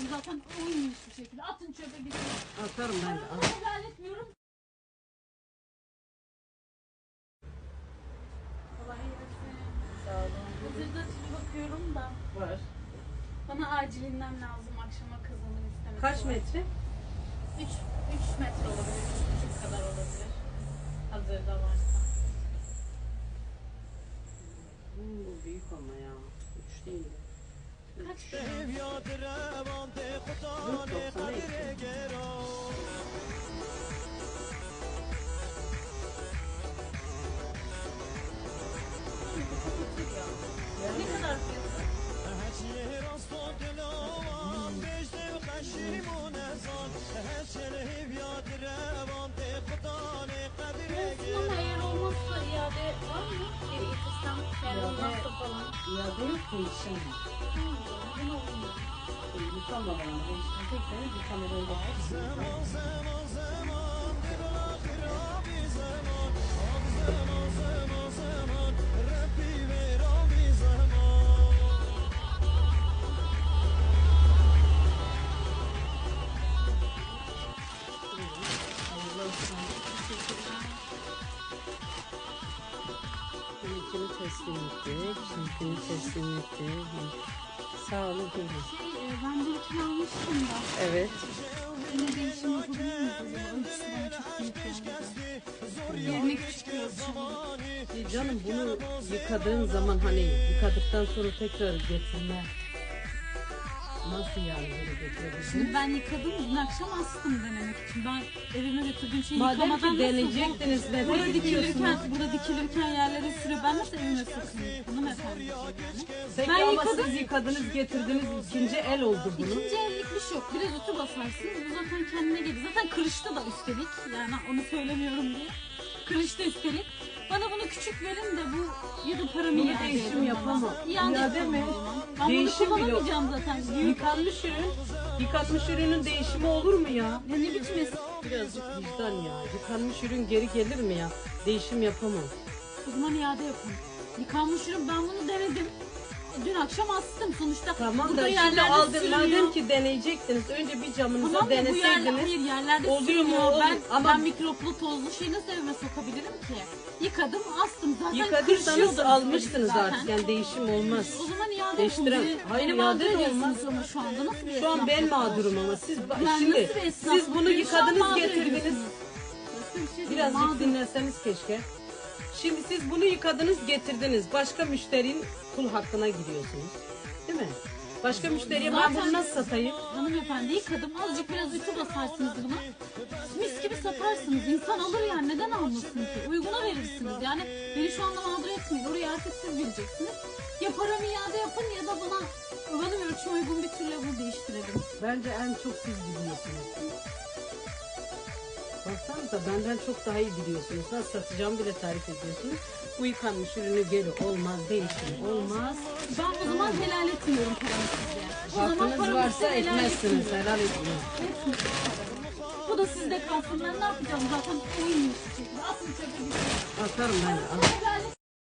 zaten oymuş bir şekilde. Atın çöpe gidin. Atarım ben de. Ama helal etmiyorum. Kolay gelsin. Sağ olun. Hazırda tüp bakıyorum da. Var. Bana acilinden lazım akşama kızımın istemesi. Kaç var. metre? 3 3 metre olabilir. 3,5 kadar olabilir. Hazırda varsa. Hmm, bu büyük ama ya. Üç değil de. Kaç şu an? Dört doksan iki. Ne kadar fiyatı? Olsun yok mu işin? Tamam, ben olmuyor. Yıkamadan İlkini teslim ettik. Şunkini teslim ettik. Sağ olun. buyurun. Şey, e, ben bir almıştım da. Evet. Yine değişim yapabilir miyiz acaba? Ölçüsü bana çok büyük geldi. Yerine küçük bir. E Canım bunu yıkadığın zaman hani yıkadıktan sonra tekrar getirme. Nasıl yani getirebilirsin? Şimdi ben yıkadım, dün akşam astım denemek için. Ben evime götürdüğüm şeyi Madem yıkamadan ki nasıl deneyecektiniz neden burada gidiyorsunuz? dikilirken, burada dikilirken yerlere sürüyor. Ben nasıl evime? Hanımefendi diyeceğim yani. Peki Ben ama yıkadım. siz yıkadınız getirdiniz ikinci el oldu bunun. İkinci ellik bir şey yok. Biraz ütü basarsın. Bu zaten kendine gelir. Zaten kırıştı da üstelik. Yani onu söylemiyorum diye. Kırıştı üstelik. Bana bunu küçük verin de bu ya da paramı Bunu iade değişim edin bana. yapamam. İade İade yapamam mi? o zaman. Ben Değişim bunu bile- kullanamayacağım zaten. Büyük. Yıkanmış ürün, yıkanmış ürünün değişimi olur mu ya? Ya ne biçim eski? Birazcık vicdan ya. Yıkanmış ürün geri gelir mi ya? Değişim yapamam. O zaman iade yapın. Yıkanmış ürün ben bunu denedim. Dün akşam astım sonuçta. Tamam da şimdi aldım madem ki deneyecektiniz. Önce bir camınıza Tamam da bu yerler, deneseydiniz. hayır yerlerde Oluyor mu? Oluyor. Ben, Ama- ben mikroplu tozlu şeyi nasıl evime sokabilirim ki? Yıkadım astım zaten Yıkadıysanız kırışıyordu almıştınız zaten. artık. Yani değişim olmaz. O zaman iade Değiştiren- yapın. Hayır, Beni iade mağdur de ediyorsunuz olmaz. ama şu anda nasıl bir Şu an ben bu? mağdurum ama siz Yani şimdi nasıl bir siz bunu Beni şu an yıkadınız mağdur getirdiniz. ediyorsunuz. Başka bir şey değil, Birazcık mağdur. dinleseniz keşke. Şimdi siz bunu yıkadınız getirdiniz. Başka müşterinin kul hakkına giriyorsunuz. Değil mi? Başka müşteriye ben bunu nasıl satayım? Hanımefendi yıkadım. Azıcık biraz ütü basarsınız buna. Mis gibi satarsınız. İnsan alır yani. Neden almasın ki? Uyguna verirsiniz. Yani beni şu anda mağdur etmeyin. Orayı artık siz bileceksiniz. Ya paramı iade yapın ya da bana benim ölçüme uygun bir türlü bu değiştirelim. Bence en çok siz biliyorsunuz. Baksanıza benden çok daha iyi biliyorsunuz. Nasıl satacağımı bile tarif ediyorsunuz. Bu yıkanmış ürünü geri olmaz, değişim olmaz. Ben o zaman helal etmiyorum paramı size. O zaman Hakkınız paramı varsa size helal etmezsiniz, etmiyorum. helal. Etmiyorum. Bu da sizde kalsın. Ben ne yapacağım zaten oyun. Atın çöpe gitsin. Atarım ben de. al. Helal